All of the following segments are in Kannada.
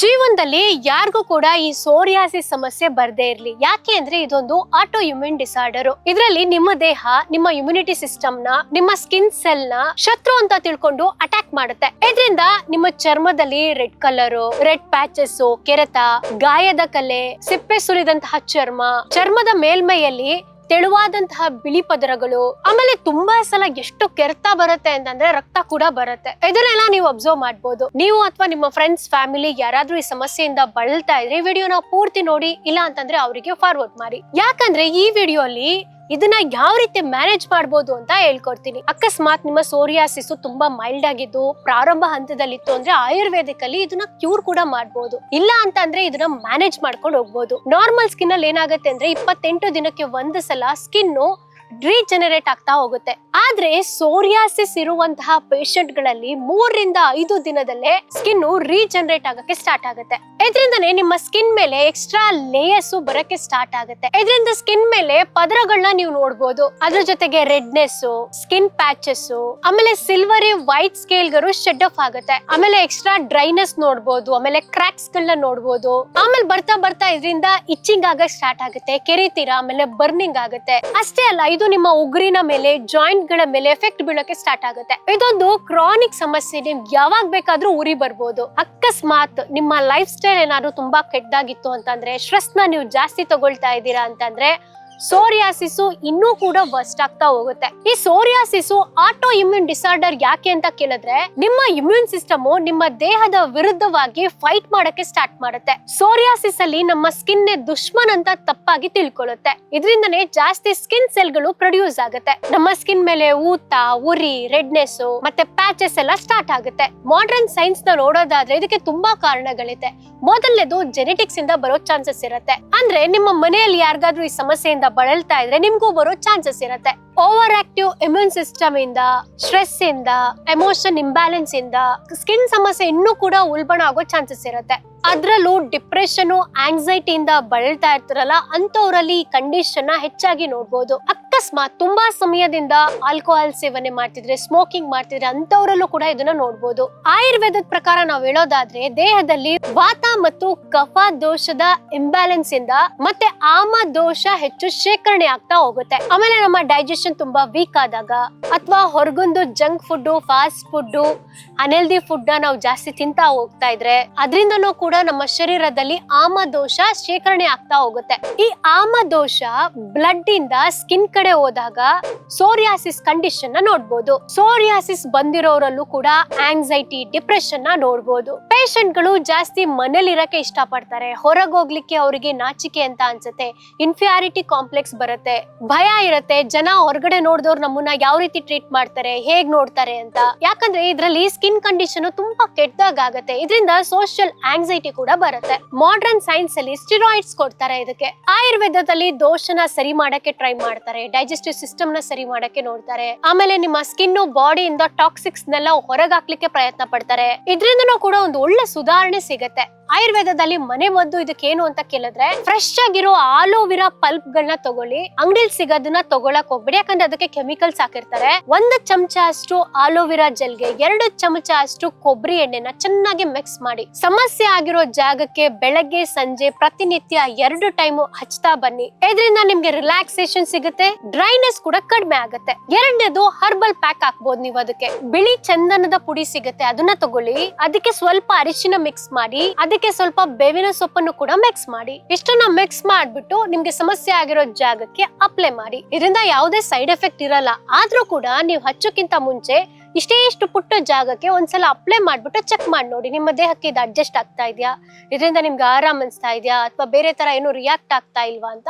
ಜೀವನದಲ್ಲಿ ಯಾರಿಗೂ ಕೂಡ ಈ ಸೋರಿಯಾಸಿಸ್ ಸಮಸ್ಯೆ ಬರದೇ ಇರ್ಲಿ. ಯಾಕೆ ಅಂದ್ರೆ ಇದೊಂದು ಆಟೋ ಇಮ್ಯೂನ್ ಡಿಸಾರ್ಡರ್ ಇದರಲ್ಲಿ ನಿಮ್ಮ ದೇಹ, ನಿಮ್ಮ ಇಮ್ಯುನಿಟಿ ಸಿಸ್ಟಮ್ನ, ನಿಮ್ಮ ಸ್ಕಿನ್ ಸೆಲ್ನ ಶತ್ರು ಅಂತ ತಿಳ್ಕೊಂಡು ಅಟ್ಯಾಕ್ ಮಾಡುತ್ತೆ. ಇದರಿಂದ ನಿಮ್ಮ ಚರ್ಮದಲ್ಲಿ ರೆಡ್ ಕಲರ್ ರೆಡ್ ಪ್ಯಾಚಸ್ ಕೆರೆತ, ಗಾಯದ ಕಲೆ, ಸಿಪ್ಪೆ ಸುರಿದಂತಹ ಚರ್ಮ, ಚರ್ಮದ ಮೇಲ್ಮೈಯಲ್ಲಿ ತೆಳುವಾದಂತಹ ಬಿಳಿ ಪದರಗಳು, ಆಮೇಲೆ ತುಂಬಾ ಸಲ ಎಷ್ಟು ಕೆರೆತ ಬರುತ್ತೆ ಅಂತಂದ್ರೆ ರಕ್ತ ಕೂಡ ಬರುತ್ತೆ. ಇದನ್ನೆಲ್ಲ ನೀವು ಅಬ್ಸರ್ವ್ ಮಾಡಬಹುದು ನೀವು ಅಥವಾ ನಿಮ್ಮ ಫ್ರೆಂಡ್ಸ್ ಫ್ಯಾಮಿಲಿ ಯಾರಾದ್ರೂ ಈ ಸಮಸ್ಯೆಯಿಂದ ಬಳಲ್ತಾ ಇದ್ರೆ ವಿಡಿಯೋನ ಪೂರ್ತಿ ನೋಡಿ, ಇಲ್ಲ ಅಂತಂದ್ರೆ ಅವರಿಗೆ ಫಾರ್ವರ್ಡ್ ಮಾಡಿ. ಯಾಕಂದ್ರೆ ಈ ವಿಡಿಯೋ ಅಲ್ಲಿ ಇದನ್ನ ಯಾವ ರೀತಿ ಮ್ಯಾನೇಜ್ ಮಾಡ್ಬೋದು ಅಂತ ಹೇಳ್ಕೊಡ್ತೀನಿ. ಅಕಸ್ಮಾತ್ ನಿಮ್ಮ ಸೋರಿಯಾಸಿಸ್ ತುಂಬಾ ಮೈಲ್ಡ್ ಆಗಿದ್ದು, ಪ್ರಾರಂಭ ಹಂತದಲ್ಲಿತ್ತು ಅಂದ್ರೆ ಆಯುರ್ವೇದಿಕ್ ಅಲ್ಲಿ ಇದನ್ನ ಕ್ಯೂರ್ ಕೂಡ ಮಾಡ್ಬೋದು. ಇಲ್ಲ ಅಂತ ಅಂದ್ರೆ ಇದನ್ನ ಮ್ಯಾನೇಜ್ ಮಾಡ್ಕೊಂಡು ಹೋಗ್ಬೋದು. ನಾರ್ಮಲ್ ಸ್ಕಿನ್ ಅಲ್ಲಿ ಏನಾಗುತ್ತೆ ಅಂದ್ರೆ ಇಪ್ಪತ್ತೆಂಟು ದಿನಕ್ಕೆ ಒಂದು ಸಲ ಸ್ಕಿನ್ ರೀಜನರೇಟ್ ಆಗ್ತಾ ಹೋಗುತ್ತೆ. ಆದ್ರೆ ಸೋರಿಯಾಸಿಸ್ ಇರುವಂತಹ ಪೇಷಂಟ್ಗಳಲ್ಲಿ ಮೂರರಿಂದ ಐದು ದಿನದಲ್ಲೇ ಸ್ಕಿನ್ ರೀಜನರೇಟ್ ಆಗಕ್ಕೆ ಸ್ಟಾರ್ಟ್ ಆಗುತ್ತೆ. ಇದರಿಂದನೇ ನಿಮ್ಮ ಸ್ಕಿನ್ ಮೇಲೆ ಎಕ್ಸ್ಟ್ರಾ ಲೇಯರ್ಸ್ ಬರಕ್ಕೆ ಸ್ಟಾರ್ಟ್ ಆಗುತ್ತೆ. ಇದರಿಂದ ಸ್ಕಿನ್ ಮೇಲೆ ಪದರಗಳನ್ನ ನೀವು ನೋಡ್ಬೋದು. ಅದ್ರ ಜೊತೆಗೆ ರೆಡ್ನೆಸ್ ಸ್ಕಿನ್ ಪ್ಯಾಚಸ್ ಆಮೇಲೆ ಸಿಲ್ವರಿ ವೈಟ್ ಸ್ಕೇಲ್ಗಳು ಶೆಡ್ ಆಫ್ ಆಗುತ್ತೆ. ಆಮೇಲೆ ಎಕ್ಸ್ಟ್ರಾ ಡ್ರೈನೆಸ್ ನೋಡ್ಬೋದು, ಆಮೇಲೆ ಕ್ರಾಕ್ಸ್ ಗಳನ್ನ ನೋಡ್ಬೋದು. ಆಮೇಲೆ ಬರ್ತಾ ಬರ್ತಾ ಇದರಿಂದ ಇಚ್ಚಿಂಗ್ ಆಗಕ್ ಸ್ಟಾರ್ಟ್ ಆಗುತ್ತೆ ಕೆರಿತೀರಾ ಆಮೇಲೆ ಬರ್ನಿಂಗ್ ಆಗುತ್ತೆ. ಅಷ್ಟೇ ಅಲ್ಲ ನಿಮ್ಮ ಉಗುರಿನ ಮೇಲೆ ಜಾಯಿಂಟ್ಗಳ ಮೇಲೆ ಎಫೆಕ್ಟ್ ಬೀಳೋಕೆ ಸ್ಟಾರ್ಟ್ ಆಗುತ್ತೆ. ಇದೊಂದು ಕ್ರಾನಿಕ್ ಸಮಸ್ಯೆ ನಿಮ್ಗೆ ಯಾವಾಗ ಬೇಕಾದ್ರೂ ಉರಿ ಬರ್ಬೋದು. ಅಕಸ್ಮಾತ್ ನಿಮ್ಮ ಲೈಫ್ ಸ್ಟೈಲ್ ಏನಾದ್ರು ತುಂಬಾ ಕೆಟ್ಟದಾಗಿತ್ತು ಅಂತಂದ್ರೆ ಸ್ಟ್ರೆಸ್ನ ನೀವು ಜಾಸ್ತಿ ತಗೊಳ್ತಾ ಇದ್ದೀರಾ ಅಂತಂದ್ರೆ ಸೋರಿಯಾಸಿಸ್ ಇನ್ನೂ ಕೂಡ ವರ್ಸ್ಟ್ ಆಗ್ತಾ ಹೋಗುತ್ತೆ. ಈ ಸೋರಿಯಾಸಿಸು ಆಟೋ ಇಮ್ಯೂನ್ ಡಿಸಾರ್ಡರ್ ಯಾಕೆ ಅಂತ ಕೇಳಿದ್ರೆ, ನಿಮ್ಮ ಇಮ್ಯೂನ್ ಸಿಸ್ಟಮ್ ನಿಮ್ಮ ದೇಹದ ವಿರುದ್ಧವಾಗಿ ಫೈಟ್ ಮಾಡಕ್ಕೆ ಸ್ಟಾರ್ಟ್ ಮಾಡುತ್ತೆ. ಸೋರಿಯಾಸಿಸ್ ಅಲ್ಲಿ ನಮ್ಮ ಸ್ಕಿನ್ ನೇ ದುಶ್ಮನ್ ಅಂತ ತಪ್ಪಾಗಿ ತಿಳ್ಕೊಳ್ಳುತ್ತೆ. ಇದರಿಂದನೇ ಜಾಸ್ತಿ ಸ್ಕಿನ್ ಸೆಲ್ಗಳು ಪ್ರೊಡ್ಯೂಸ್ ಆಗುತ್ತೆ. ನಮ್ಮ ಸ್ಕಿನ್ ಮೇಲೆ ಊತ, ಉರಿ ರೆಡ್ನೆಸ್ ಮತ್ತೆ ಪ್ಯಾಚಸ್ ಎಲ್ಲ ಸ್ಟಾರ್ಟ್ ಆಗುತ್ತೆ. ಮಾಡರ್ನ್ ಸೈನ್ಸ್ನ ನೋಡೋದಾದ್ರೆ ಇದಕ್ಕೆ ತುಂಬಾ ಕಾರಣಗಳಿದೆ. ಮೊದಲನೇದು ಜೆನೆಟಿಕ್ಸ್ ಇಂದ ಬರೋ ಚಾನ್ಸಸ್ ಇರುತ್ತೆ. ಅಂದ್ರೆ ನಿಮ್ಮ ಮನೆಯಲ್ಲಿ ಯಾರಿಗಾದ್ರೂ ಈ ಸಮಸ್ಯೆಯಿಂದ ಬಳಲ್ತಾ ಇದ್ರೆ ನಿಮ್ಗೂ ಬರೋ ಚಾನ್ಸಸ್ ಇರುತ್ತೆ. ಓವರ್ ಆಕ್ಟಿವ್ ಇಮ್ಯೂನ್ ಸಿಸ್ಟಮ್ ಇಂದ ಸ್ಟ್ರೆಸ್ ಇಂದ ಎಮೋಷನ್ ಇಂಬ್ಯಾಲೆನ್ಸ್ ಇಂದ ಸ್ಕಿನ್ ಸಮಸ್ಯೆ ಇನ್ನೂ ಕೂಡ ಉಲ್ಬಣ ಆಗೋ ಚಾನ್ಸಸ್ ಇರುತ್ತೆ. ಅದ್ರಲ್ಲೂ ಡಿಪ್ರೆಷನ್ ಆಂಗ್ಸೈಟಿಯಿಂದ ಬಳಲ್ತಾ ಇರ್ತಾರಲ್ಲ ಅಂತವ್ರಲ್ಲಿ ಈ ಕಂಡೀಷನ್ ಹೆಚ್ಚಾಗಿ ನೋಡ್ಬೋದು. ಅಕಸ್ಮಾತ್ ತುಂಬಾ ಸಮಯದಿಂದ ಆಲ್ಕೋಹಾಲ್ ಸೇವನೆ ಮಾಡ್ತಿದ್ರೆ ಸ್ಮೋಕಿಂಗ್ ಮಾಡ್ತಿದ್ರೆ ಅಂತವರಲ್ಲೂ ಕೂಡ ಇದನ್ನ ನೋಡ್ಬೋದು. ಆಯುರ್ವೇದದ ಪ್ರಕಾರ ನಾವು ಹೇಳೋದಾದ್ರೆ, ದೇಹದಲ್ಲಿ ವಾತ ಮತ್ತು ಕಫ ದೋಷದ ಇಂಬ್ಯಾಲೆನ್ಸ್ ಇಂದ ಮತ್ತೆ ಆಮ ದೋಷ ಹೆಚ್ಚು ಶೇಖರಣೆ ಆಗ್ತಾ ಹೋಗುತ್ತೆ. ಆಮೇಲೆ ನಮ್ಮ ಡೈಜೆಷನ್ ತುಂಬಾ ವೀಕ್ ಆದಾಗ ಅಥವಾ ಹೊರಗೊಂದು junk food fast food unhealthy food ನಾವು ಜಾಸ್ತಿ ತಿಂತಾ ಹೋಗ್ತಾ ಇದ್ರೆ, ಅದರಿಂದನೂ ಕೂಡ ನಮ್ಮ ಶರೀರದಲ್ಲಿ ಆಮ ದೋಷ ಶೇಖರಣೆ ಆಗ್ತಾ ಹೋಗುತ್ತೆ. ಈ ಆಮ ದೋಷ ಬ್ಲಡ್ ಇಂದ ಸ್ಕಿನ್ ಕಡೆ ಹೋದಾಗ ಸೋರಿಯಾಸಿಸ್ ಕಂಡೀಷನ್ನ ನೋಡ್ಬೋದು. ಸೋರಿಯಾಸಿಸ್ ಬಂದಿರೋರಲ್ಲೂ ಕೂಡ ಆಂಗ್ಸೈಟಿ ಡಿಪ್ರೆಷನ್ನ ನೋಡ್ಬೋದು. ಪೇಷಂಟ್ಗಳು ಜಾಸ್ತಿ ಮನೇಲಿ ಇರಕ್ಕೆ ಇಷ್ಟಪಡ್ತಾರೆ. ಹೊರಗೆ ಹೋಗ್ಲಿಕ್ಕೆ ಅವರಿಗೆ ನಾಚಿಕೆ ಅಂತ ಅನ್ಸುತ್ತೆ. ಇನ್ಫಿಯಾರಿಟಿ ಕಾಂಪ್ಲೆಕ್ಸ್ ಬರುತ್ತೆ. ಭಯ ಇರುತ್ತೆ. ಜನ ಹೊರಗಡೆ ನೋಡಿದವ್ರು ನಮ್ಮನ್ನ ಯಾವ ರೀತಿ ಟ್ರೀಟ್ ಮಾಡ್ತಾರೆ, ಹೇಗ್ ನೋಡ್ತಾರೆ ಅಂತ. ಯಾಕಂದ್ರೆ ಇದ್ರಲ್ಲಿ ಸ್ಕಿನ್ ಕಂಡೀಷನ್ ತುಂಬಾ ಕೆಟ್ಟದಾಗತ್ತೆ ಇದರಿಂದ ಸೋಷಿಯಲ್ ಆಂಗ್ಸೈಟಿ ಕೂಡ ಬರುತ್ತೆ. ಮಾಡರ್ನ್ ಸೈನ್ಸ್ ಅಲ್ಲಿ ಸ್ಟಿರಾಯ್ಡ್ಸ್ ಕೊಡ್ತಾರೆ ಇದಕ್ಕೆ. ಆಯುರ್ವೇದದಲ್ಲಿ ದೋಷನ ಸರಿ ಮಾಡಕ್ಕೆ ಟ್ರೈ ಮಾಡ್ತಾರೆ. ಡೈಜೆಸ್ಟಿವ್ ಸಿಸ್ಟಮ್ನ ಸರಿ ಮಾಡಕ್ಕೆ ನೋಡ್ತಾರೆ. ಆಮೇಲೆ ನಿಮ್ಮ ಸ್ಕಿನ್ ಬಾಡಿಯಿಂದ ಟಾಕ್ಸಿಕ್ಸ್ ನೆಲ್ಲ ಹೊರಗಾಕ್ಲಿಕ್ಕೆ ಪ್ರಯತ್ನ ಪಡ್ತಾರೆ. ಇದರಿಂದನೂ ಕೂಡ ಒಂದು ಒಳ್ಳೆ ಸುಧಾರಣೆ ಸಿಗತ್ತೆ. ಆಯುರ್ವೇದದಲ್ಲಿ ಮನೆ ಮದ್ದು ಇದಕ್ಕೇನು ಅಂತ ಕೇಳಿದ್ರೆ ಫ್ರೆಶ್ ಆಗಿರೋ ಆಲೋವಿರಾ ಪಲ್ಪ್ ಗಳನ್ನ ತಗೊಳ್ಳಿ. ಅಂಗಡಿಲಿ ಸಿಗೋದನ್ನ ತಗೊಳಕ್ ಹೋಗ್ಬೇಡಿ. ಯಾಕಂದ್ರೆ ಅದಕ್ಕೆ ಕೆಮಿಕಲ್ಸ್ ಹಾಕಿರ್ತಾರೆ. ಒಂದು ಚಮಚ ಅಷ್ಟು ಆಲೋವಿರಾ ಜೆಲ್ಗೆ, ಎರಡು ಚಮಚ ಅಷ್ಟು ಕೊಬ್ಬರಿ ಎಣ್ಣೆನ ಚೆನ್ನಾಗಿ ಮಿಕ್ಸ್ ಮಾಡಿ. ಸಮಸ್ಯೆ ಆಗಿರೋ ಜಾಗಕ್ಕೆ ಬೆಳಗ್ಗೆ, ಸಂಜೆ ಪ್ರತಿನಿತ್ಯ ಎರಡು ಟೈಮ್ ಹಚ್ತಾ ಬನ್ನಿ. ಇದರಿಂದ ನಿಮ್ಗೆ ರಿಲ್ಯಾಕ್ಸೇಷನ್ ಸಿಗುತ್ತೆ ಡ್ರೈನೆಸ್ ಕೂಡ ಕಡಿಮೆ ಆಗುತ್ತೆ. ಎರಡನೇದು ಹರ್ಬಲ್ ಪ್ಯಾಕ್ ಹಾಕ್ಬೋದು ನೀವು ಅದಕ್ಕೆ. ಬಿಳಿ ಚಂದನದ ಪುಡಿ ಸಿಗುತ್ತೆ, ಅದನ್ನ ತಗೊಳ್ಳಿ. ಅದಕ್ಕೆ ಸ್ವಲ್ಪ ಅರಿಶಿನ ಮಿಕ್ಸ್ ಮಾಡಿ. ಅದಕ್ಕೆ ಸ್ವಲ್ಪ ಬೇವಿನ ಸೊಪ್ಪನ್ನು ಕೂಡ ಮಿಕ್ಸ್ ಮಾಡಿ. ಇಷ್ಟನ್ನ ಮಿಕ್ಸ್ ಮಾಡ್ಬಿಟ್ಟು ನಿಮ್ಗೆ ಸಮಸ್ಯೆ ಆಗಿರೋ ಜಾಗಕ್ಕೆ ಅಪ್ಲೈ ಮಾಡಿ. ಇದರಿಂದ ಯಾವುದೇ ಸೈಡ್ ಎಫೆಕ್ಟ್ ಇರಲ್ಲ. ಆದ್ರೂ ಕೂಡ ನೀವು ಹಚ್ಚೋಕ್ಕಿಂತ ಮುಂಚೆ ಇಷ್ಟೇ ಇಷ್ಟು ಪುಟ್ಟ ಜಾಗಕ್ಕೆ ಒಂದ್ಸಲ ಅಪ್ಲೈ ಮಾಡ್ಬಿಟ್ಟು ಚೆಕ್ ಮಾಡಿ ನೋಡಿ. ನಿಮ್ಮ ದೇಹಕ್ಕೆ ಇದು ಅಡ್ಜಸ್ಟ್ ಆಗ್ತಾ ಇದೆಯಾ? ಇದರಿಂದ ನಿಮ್ಗೆ ಆರಾಮ್ ಅನಿಸ್ತಾ ಇದೆಯಾ? ಅಥವಾ ಬೇರೆ ತರ ಏನು ರಿಯಾಕ್ಟ್ ಆಗ್ತಾ ಇಲ್ವಾ ಅಂತ?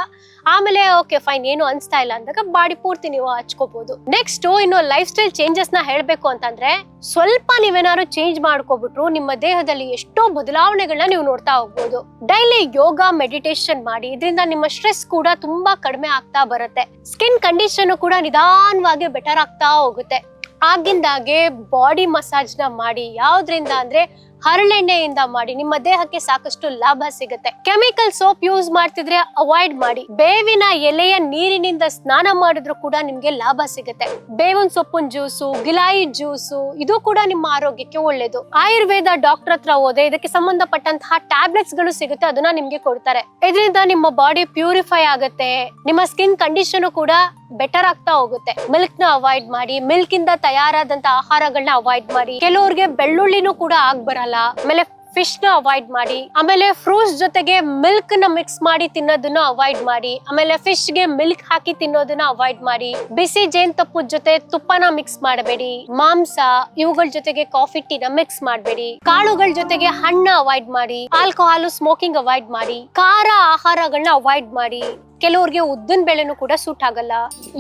ಆಮೇಲೆ ಓಕೆ ಫೈನ್ ಏನು ಅನಿಸ್ತಾ ಇಲ್ಲ ಅಂದಾಗ ಬಾಡಿ ಪೂರ್ತಿ ನೀವು ಹಚ್ಕೋಬಹುದು ನೆಕ್ಸ್ಟ್ ಇನ್ನು ಲೈಫ್ ಸ್ಟೈಲ್ ಚೇಂಜಸ್ನ ಹೇಳ್ಬೇಕು ಅಂತಂದ್ರೆ, ಸ್ವಲ್ಪ ನೀವೇನಾದ್ರು ಚೇಂಜ್ ಮಾಡ್ಕೊಬಿಟ್ರು ನಿಮ್ಮ ದೇಹದಲ್ಲಿ ಎಷ್ಟೋ ಬದಲಾವಣೆಗಳನ್ನ ನೀವು ನೋಡ್ತಾ ಹೋಗ್ಬೋದು. ಡೈಲಿ ಯೋಗ ಮೆಡಿಟೇಷನ್ ಮಾಡಿ, ಇದರಿಂದ ನಿಮ್ಮ ಸ್ಟ್ರೆಸ್ ಕೂಡ ತುಂಬಾ ಕಡಿಮೆ ಆಗ್ತಾ ಬರುತ್ತೆ. ಸ್ಕಿನ್ ಕಂಡೀಷನ್ ಕೂಡ ನಿಧಾನವಾಗಿ ಬೆಟರ್ ಆಗ್ತಾ ಹೋಗುತ್ತೆ. ಆಗಿಂದಾಗೆ ಬಾಡಿ ಮಸಾಜ್ನ ಮಾಡಿ ಯಾವ್ದ್ರಿಂದ ಅಂದ್ರೆ ಹರಳೆಣ್ಣೆಯಿಂದ ಮಾಡಿ ನಿಮ್ಮ ದೇಹಕ್ಕೆ ಸಾಕಷ್ಟು ಲಾಭ ಸಿಗುತ್ತೆ. ಕೆಮಿಕಲ್ ಸೋಪ್ ಯೂಸ್ ಮಾಡ್ತಿದ್ರೆ ಅವಾಯ್ಡ್ ಮಾಡಿ. ಬೇವಿನ ಎಲೆಯ ನೀರಿನಿಂದ ಸ್ನಾನ ಮಾಡಿದ್ರು ಕೂಡ ನಿಮ್ಗೆ ಲಾಭ ಸಿಗುತ್ತೆ. ಬೇವಿನ ಸೊಪ್ಪಿನ ಜ್ಯೂಸು ಗಿಲಾಯಿ ಜ್ಯೂಸು ಇದು ಕೂಡ ನಿಮ್ಮ ಆರೋಗ್ಯಕ್ಕೆ ಒಳ್ಳೇದು. ಆಯುರ್ವೇದ ಡಾಕ್ಟರ್ ಹತ್ರ ಹೋದ್ರೆ ಇದಕ್ಕೆ ಸಂಬಂಧಪಟ್ಟಂತಹ ಟ್ಯಾಬ್ಲೆಟ್ಸ್ಗಳು ಸಿಗುತ್ತೆ, ಅದನ್ನ ನಿಮ್ಗೆ ಕೊಡ್ತಾರೆ. ಇದರಿಂದ ನಿಮ್ಮ ಬಾಡಿ ಪ್ಯೂರಿಫೈ ಆಗುತ್ತೆ. ನಿಮ್ಮ ಸ್ಕಿನ್ ಕಂಡೀಷನ್ ಕೂಡ ಬೆಟರ್ ಆಗ್ತಾ ಹೋಗುತ್ತೆ. ಮಿಲ್ಕ್ನ ಅವಾಯ್ಡ್ ಮಾಡಿ ಮಿಲ್ಕ್ ಇಂದ ತಯಾರಾದಂತ ಆಹಾರಗಳನ್ನ ಅವಾಯ್ಡ್ ಮಾಡಿ. ಕೆಲವರಿಗೆ ಬೆಳ್ಳುಳ್ಳಿನೂ ಕೂಡ ಆಗ್ ಬರಲ್ಲ. ಆಮೇಲೆ ಫಿಶ್ನ ಅವಾಯ್ಡ್ ಮಾಡಿ. ಆಮೇಲೆ ಫ್ರೂಟ್ಸ್ ಜೊತೆಗೆ ಮಿಲ್ಕ್ನ ಮಿಕ್ಸ್ ಮಾಡಿ ತಿನ್ನೋದನ್ನ ಅವಾಯ್ಡ್ ಮಾಡಿ. ಆಮೇಲೆ ಫಿಶ್ಗೆ ಮಿಲ್ಕ್ ಹಾಕಿ ತಿನ್ನೋದನ್ನ ಅವಾಯ್ಡ್ ಮಾಡಿ. ಬಿಸಿ ಜೇನುತುಪ್ಪದ ಜೊತೆ ತುಪ್ಪನ ಮಿಕ್ಸ್ ಮಾಡಬೇಡಿ. ಮಾಂಸ, ಇವುಗಳ ಜೊತೆಗೆ ಕಾಫಿ ಟೀನ ಮಿಕ್ಸ್ ಮಾಡಬೇಡಿ. ಕಾಳುಗಳ ಜೊತೆಗೆ ಹಣ್ಣ ಅವಾಯ್ಡ್ ಮಾಡಿ. ಆಲ್ಕೋಹಾಲ್ ಸ್ಮೋಕಿಂಗ್ ಅವಾಯ್ಡ್ ಮಾಡಿ. ಖಾರ ಆಹಾರಗಳನ್ನ ಅವಾಯ್ಡ್ ಮಾಡಿ. ಕೆಲವ್ರಿಗೆ ಉದ್ದಿನ ಬೆಳೆನೂ ಕೂಡ ಸೂಟ್ ಆಗಲ್ಲ.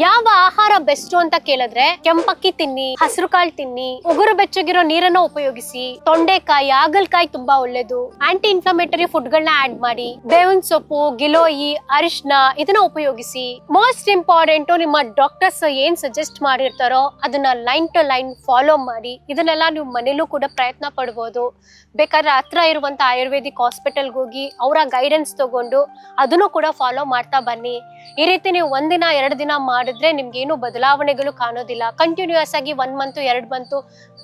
ಯಾವ ಆಹಾರ ಬೆಸ್ಟ್ ಅಂತ ಕೇಳಿದ್ರೆ ಕೆಂಪಕ್ಕಿ ತಿನ್ನಿ, ಹಸಿರು ಕಾಳು ತಿನ್ನಿ, ಉಗುರು ಬೆಚ್ಚಗಿರೋ ನೀರನ್ನ ಉಪಯೋಗಿಸಿ, ತೊಂಡೆಕಾಯಿ ಆಗಲ್ಕಾಯಿ ತುಂಬಾ ಒಳ್ಳೇದು. ಆಂಟಿ ಇನ್ಫ್ಲಮೇಟರಿ ಫುಡ್ ಗಳನ್ನ ಆಡ್ ಮಾಡಿ, ಬೇವಿನ ಸೊಪ್ಪು, ಗಿಲೋಯಿ ಅರಿಶಿನ ಇದನ್ನ ಉಪಯೋಗಿಸಿ. ಮೋಸ್ಟ್ ಇಂಪಾರ್ಟೆಂಟ್ ನಿಮ್ಮ ಡಾಕ್ಟರ್ಸ್ ಏನ್ ಸಜೆಸ್ಟ್ ಮಾಡಿರ್ತಾರೋ ಅದನ್ನ ಲೈನ್ ಟು ಲೈನ್ ಫಾಲೋ ಮಾಡಿ, ಇದನ್ನೆಲ್ಲ ನೀವು ಮನೇಲೂ ಕೂಡ ಪ್ರಯತ್ನ ಪಡ್ಬೋದು. ಬೇಕಾದ್ರೆ ಹತ್ರ ಇರುವಂತ ಆಯುರ್ವೇದಿಕ್ ಹಾಸ್ಪಿಟಲ್ಗೆ ಹೋಗಿ ಅವರ ಗೈಡೆನ್ಸ್ ತಗೊಂಡು ಅದನ್ನು ಕೂಡ ಫಾಲೋ ಮಾಡ್ತಾ ಬನ್ನಿ. ಈ ರೀತಿ ನೀವು ಒಂದಿನ ಎರಡು ದಿನ ಮಾಡಿದ್ರೆ ನಿಮ್ಗೆ ಏನು ಬದಲಾವಣೆಗಳು ಕಾಣೋದಿಲ್ಲ. ಕಂಟಿನ್ಯೂಸ್ ಆಗಿ ಒನ್ ಮಂತ್ ಎರಡು ಮಂತು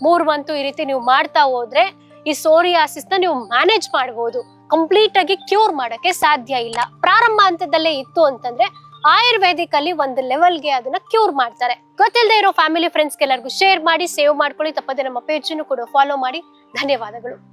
ಮೂರು ಮಂತು ಈ ರೀತಿ ನೀವು ಮಾಡ್ತಾ ಹೋದ್ರೆ ಈ ಸೋರಿಯಾಸಿಸ್ ನೀವು ಮ್ಯಾನೇಜ್ ಮಾಡಬಹುದು ಕಂಪ್ಲೀಟ್ ಆಗಿ ಕ್ಯೂರ್ ಮಾಡಕ್ಕೆ ಸಾಧ್ಯ ಇಲ್ಲ. ಪ್ರಾರಂಭ ಹಂತದಲ್ಲೇ ಇತ್ತು ಅಂತಂದ್ರೆ ಆಯುರ್ವೇದಿಕ್ ಅಲ್ಲಿ ಒಂದು ಲೆವೆಲ್ಗೆ ಅದನ್ನ ಕ್ಯೂರ್ ಮಾಡ್ತಾರೆ. ಗೊತ್ತಿಲ್ಲದೆ ಇರೋ ಫ್ಯಾಮಿಲಿ ಫ್ರೆಂಡ್ಸ್ ಎಲ್ಲರಿಗೂ ಶೇರ್ ಮಾಡಿ ಸೇವ್ ಮಾಡ್ಕೊಳ್ಳಿ. ತಪ್ಪದೆ ನಮ್ಮ ಪೇಜ್ ಕೂಡ ಫಾಲೋ ಮಾಡಿ. ಧನ್ಯವಾದಗಳು.